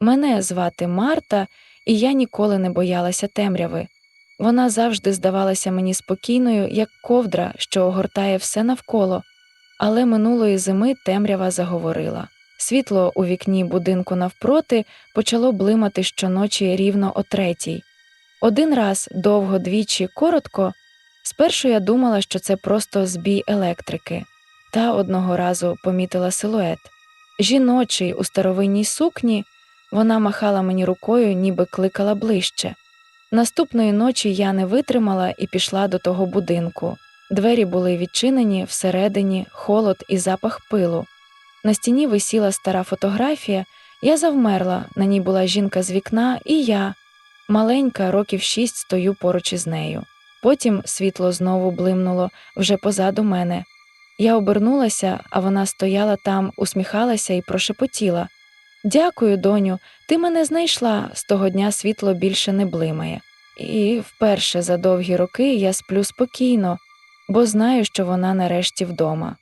Мене звати Марта, і я ніколи не боялася темряви. Вона завжди здавалася мені спокійною, як ковдра, що огортає все навколо, але минулої зими темрява заговорила. Світло у вікні будинку навпроти почало блимати щоночі рівно о третій. Один раз довго, двічі, коротко. Спершу я думала, що це просто збій електрики, та одного разу помітила силует. Жіночий у старовинній сукні вона махала мені рукою, ніби кликала ближче. Наступної ночі я не витримала і пішла до того будинку. Двері були відчинені, всередині холод і запах пилу. На стіні висіла стара фотографія, я завмерла, на ній була жінка з вікна, і я, маленька, років шість, стою поруч із нею. Потім світло знову блимнуло вже позаду мене. Я обернулася, а вона стояла там, усміхалася і прошепотіла. Дякую, доню, ти мене знайшла. З того дня світло більше не блимає. І вперше за довгі роки я сплю спокійно, бо знаю, що вона нарешті вдома.